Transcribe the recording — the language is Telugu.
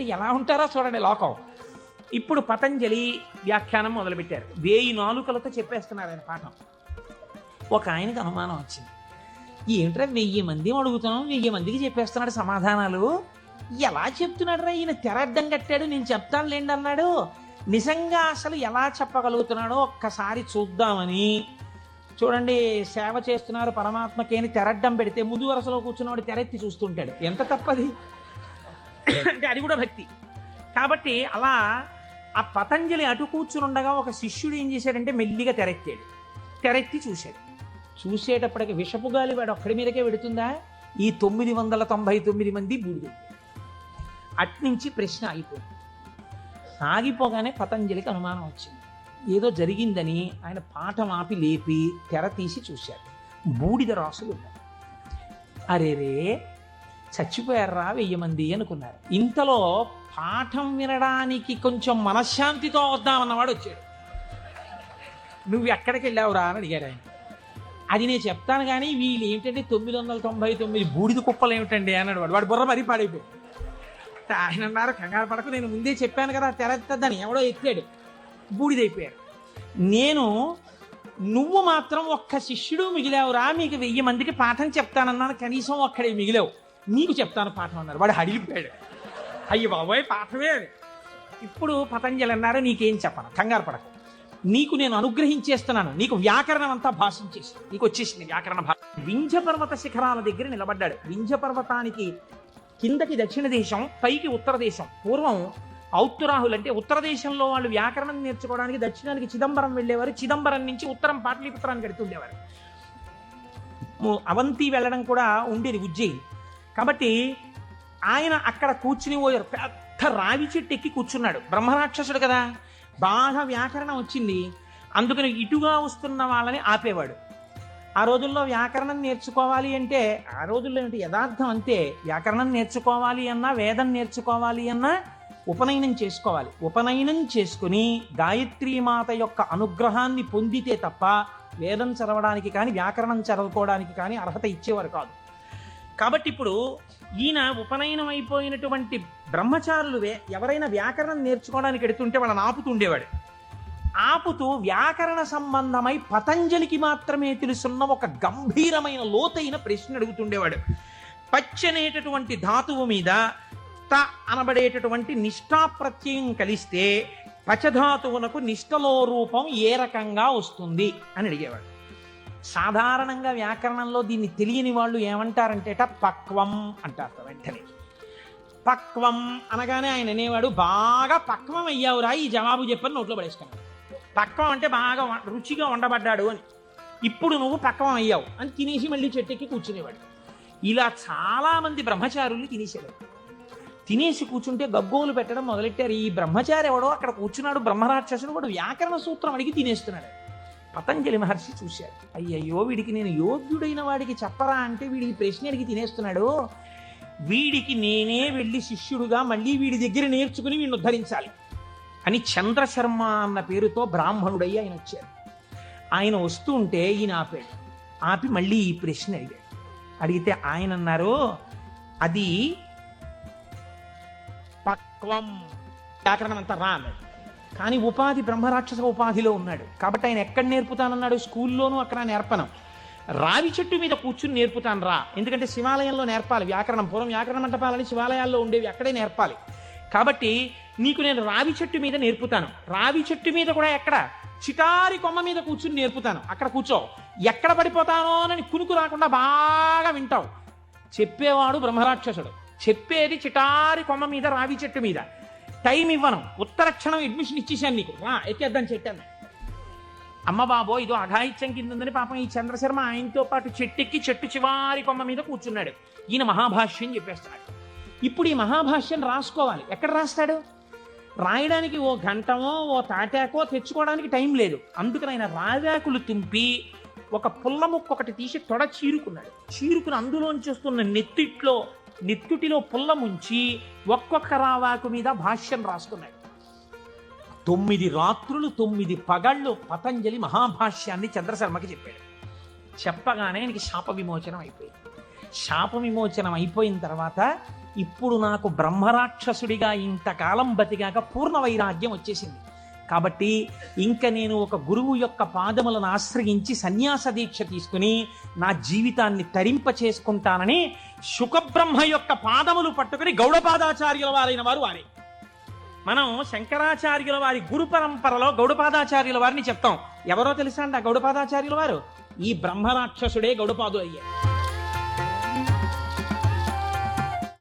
అంటే ఎలా ఉంటారో చూడండి లోకం. ఇప్పుడు పతంజలి వ్యాఖ్యానం మొదలుపెట్టారు. వేయి నాలుకలతో చెప్పేస్తున్నారు ఆయన పాఠం. ఒక ఆయనకు అనుమానం వచ్చింది. ఏమిట్రా వెయ్యి మంది అడుగుతున్నాం వెయ్యి మందికి చెప్పేస్తున్నాడు సమాధానాలు? ఎలా చెప్తున్నాడు రా ఈయన తెరడ్డం కట్టాడు నేను చెప్తాను లేండి అన్నాడు. నిజంగా అసలు ఎలా చెప్పగలుగుతున్నాడో ఒక్కసారి చూద్దామని. చూడండి సేవ చేస్తున్నారు పరమాత్మకేని తెరడ్డం పెడితే ముందు వరుసలో కూర్చున్నవాడు తెరెత్తి చూస్తుంటాడు. ఎంత తప్పది? అంటే అది కూడా భక్తి. కాబట్టి అలా ఆ పతంజలి అటు కూర్చుని ఉండగా ఒక శిష్యుడు ఏం చేశాడంటే మెల్లిగా తెరెత్తాడు తెరెత్తి చూశాడు. చూసేటప్పటికి విషపు గాలి వాడు ఒక్కడి మీదకే పెడుతుందా ఈ తొమ్మిది వందల తొంభై తొమ్మిది మంది బూడిద. అట్నుంచి ప్రశ్న ఆగిపోయింది. ఆగిపోగానే పతంజలికి అనుమానం వచ్చింది. ఏదో జరిగిందని ఆయన పాఠం ఆపి లేపి తెర తీసి చూశాడు. బూడిద రాసులు ఉన్నాయి. అరేరే చచ్చిపోయారా వెయ్యి మంది అనుకున్నారు. ఇంతలో పాఠం వినడానికి కొంచెం మనశ్శాంతితో వద్దామన్నవాడు వచ్చాడు. నువ్వు ఎక్కడికి వెళ్ళావురా అని అడిగాడు ఆయన. అది నేను చెప్తాను కానీ వీళ్ళు ఏంటంటే తొమ్మిది వందల తొంభై తొమ్మిది బూడిద కుప్పలు ఏమిటండి అన్నాడు. వాడు వాడు బుర్ర మరీ పాడైపోయాడు ఆయన అన్నారు కంగారు పడకు నేను ముందే చెప్పాను కదా తెరత్తదని ఎవడో ఎత్తాడు. బూడిదైపోయాడు. నేను నువ్వు మాత్రం ఒక్క శిష్యుడు మిగిలావురా మీకు వెయ్యి మందికి పాఠం చెప్తానన్నాను కనీసం ఒక్కడే మిగిలావు. నీకు చెప్తాను పాఠం అన్నారు. వాడు హడిలిపోయాడు అయ్యి బాబోయ్ పాఠమే అది. ఇప్పుడు పతంజలి అన్నారు నీకేం చెప్పను. కంగారు పడక. నీకు నేను అనుగ్రహించేస్తున్నాను. నీకు వ్యాకరణం అంతా భాషించేసి నీకు వచ్చేసింది వ్యాకరణ భాష. వింధ్య పర్వత శిఖరాల దగ్గర నిలబడ్డాడు. వింధ్య పర్వతానికి కిందకి దక్షిణ దేశం పైకి ఉత్తర దేశం. పూర్వం ఔత్తురాహులు అంటే ఉత్తర దేశంలో వాళ్ళు వ్యాకరణం నేర్చుకోవడానికి దక్షిణానికి చిదంబరం వెళ్ళేవారు. చిదంబరం నుంచి ఉత్తరం పాటలీపుత్రానికి ఎడుతుండేవారు అవంతి వెళ్ళడం కూడా ఉండేది ఉజ్జయిని. కాబట్టి ఆయన అక్కడ కూర్చుని పోయారు పెద్ద రావి చెట్టు ఎక్కి కూర్చున్నాడు. బ్రహ్మరాక్షసుడు కదా. బాగా వ్యాకరణం వచ్చింది. అందుకని ఇటుగా వస్తున్న వాళ్ళని ఆపేవాడు. ఆ రోజుల్లో వ్యాకరణం నేర్చుకోవాలి అంటే ఆ రోజుల్లో ఏంటి యథార్థం అంతే. వ్యాకరణం నేర్చుకోవాలి అన్నా వేదం నేర్చుకోవాలి అన్నా ఉపనయనం చేసుకోవాలి. ఉపనయనం చేసుకుని గాయత్రీ మాత యొక్క అనుగ్రహాన్ని పొందితే తప్ప వేదం చదవడానికి కానీ వ్యాకరణం చదువుకోవడానికి కానీ అర్హత ఇచ్చేవారు కాదు. కాబట్టి ఇప్పుడు ఈయన ఉపనయనం అయిపోయినటువంటి బ్రహ్మచారులు ఎవరైనా వ్యాకరణం నేర్చుకోవడానికి ఎడుతుంటే వాళ్ళని ఆపుతుండేవాడు ఆపుతూ వ్యాకరణ సంబంధమై పతంజలికి మాత్రమే తెలుసున్న ఒక గంభీరమైన లోతైన ప్రశ్న అడుగుతుండేవాడు పచ్చనేటటువంటి ధాతువు మీద త అనబడేటటువంటి నిష్ఠాప్రత్యయం కలిస్తే పచధాతువునకు నిష్టలో రూపం ఏ రకంగా వస్తుంది అని అడిగేవాడు. సాధారణంగా వ్యాకరణంలో దీన్ని తెలియని వాళ్ళు ఏమంటారంటేట పక్వం అంటారు వెంటనే. పక్వం అనగానే ఆయన అనేవాడు బాగా పక్వం అయ్యావురా ఈ జవాబు చెప్పని నోట్లో పడేసుకున్నాడు. పక్వం అంటే బాగా రుచిగా వండబడ్డాడు అని. ఇప్పుడు నువ్వు పక్వం అయ్యావు అని తినేసి మళ్ళీ చెట్టెక్కి కూర్చునేవాడు. ఇలా చాలామంది బ్రహ్మచారులు తినేసాడు తినేసి కూర్చుంటే గగ్గోలు పెట్టడం మొదలెట్టారు. ఈ బ్రహ్మచారి ఎవడో అక్కడ కూర్చున్నాడు బ్రహ్మరాక్షసుడు వాడు వ్యాకరణ సూత్రం అడిగి తినేస్తున్నాడు. పతంజలి మహర్షి చూశాడు. అయ్యయ్యో వీడికి నేను యోగ్యుడైన వాడికి చెప్పరా అంటే వీడికి ప్రశ్న అడిగి తినేస్తున్నాడు. వీడికి నేనే వెళ్ళి శిష్యుడుగా మళ్ళీ వీడి దగ్గర నేర్చుకుని వీడిని ఉద్ధరించాలి అని చంద్రశర్మ అన్న పేరుతో బ్రాహ్మణుడయ్యి ఆయన వచ్చారు ఆయన వస్తూ ఉంటే ఈయన ఆపాడు. ఆపి మళ్ళీ ఈ ప్రశ్న అడిగాడు. అడిగితే ఆయన అన్నారు అది పక్వం వ్యాకరణం అంతా రా అన్నాడు కానీ ఉపాధి బ్రహ్మరాక్షస ఉపాధిలో ఉన్నాడు. కాబట్టి ఆయన ఎక్కడ నేర్పుతానన్నాడు? స్కూల్లోనూ అక్కడ నేర్పను. రావి చెట్టు మీద కూర్చుని నేర్పుతాను రా. ఎందుకంటే శివాలయంలో నేర్పాలి. వ్యాకరణం పూర్వం వ్యాకరణ మంటపాలని శివాలయాల్లో ఉండేవి అక్కడే నేర్పాలి. కాబట్టి నీకు నేను రావి చెట్టు మీద నేర్పుతాను. రావి చెట్టు మీద కూడా ఎక్కడ? చిటారి కొమ్మ మీద కూర్చుని నేర్పుతాను. అక్కడ కూర్చో. ఎక్కడ పడిపోతానో అని కునుకు రాకుండా బాగా వింటావు. చెప్పేవాడు బ్రహ్మరాక్షసుడు. చెప్పేది చిటారి కొమ్మ మీద రావి చెట్టు మీద. టైం ఇవ్వను. ఉత్తర క్షణం అడ్మిషన్ ఇచ్చేసాను నీకు. రా ఎక్కేద్దాం చెట్టాను అమ్మ బాబో ఇదో అఘాయిత్యం కింద ఉందని పాపం ఈ చంద్రశర్మ ఆయనతో పాటు చెట్టెక్కి చెట్టు చివారి కొమ్మ మీద కూర్చున్నాడు. ఈయన మహాభాష్యం చెప్పేస్తాడు ఇప్పుడు ఈ మహాభాష్యం రాసుకోవాలి. ఎక్కడ రాస్తాడు? రాయడానికి ఓ గంటమో ఓ తాటాకో తెచ్చుకోవడానికి టైం లేదు. అందుకని ఆయన రావాకులు తుంపి ఒక పుల్ల ముక్క ఒకటి తీసి తొడ చీరుకున్నాడు. చీరుకుని అందులోంచి వస్తున్న నెత్తిట్లో నిత్తుటిలో పుల్ల ముంచి ఒక్కొక్క రావాకు మీద భాష్యం రాసుకున్నాడు తొమ్మిది రాత్రులు తొమ్మిది పగళ్ళు పతంజలి మహాభాష్యాన్ని చంద్రశర్మకి చెప్పాడు. చెప్పగానే ఆయనకి శాప విమోచనం అయిపోయింది. శాప విమోచనం అయిపోయిన తర్వాత ఇప్పుడు నాకు బ్రహ్మరాక్షసుడిగా ఇంతకాలం బతికాక పూర్ణ వైరాగ్యం వచ్చేసింది. కాబట్టి ఇంక నేను ఒక గురువు యొక్క పాదములను ఆశ్రయించి సన్యాస దీక్ష తీసుకుని నా జీవితాన్ని తరింప చేసుకుంటానని శుకబ్రహ్మ యొక్క పాదములు పట్టుకుని గౌడపాదాచార్యుల వారైన వారు వారే. మనం శంకరాచార్యుల వారి గురు పరంపరలో గౌడపాదాచార్యుల వారిని చెప్తాం. ఎవరో తెలుసా అండి ఆ గౌడపాదాచార్యుల వారు? ఈ బ్రహ్మరాక్షసుడే గౌడపాదు అయ్యారు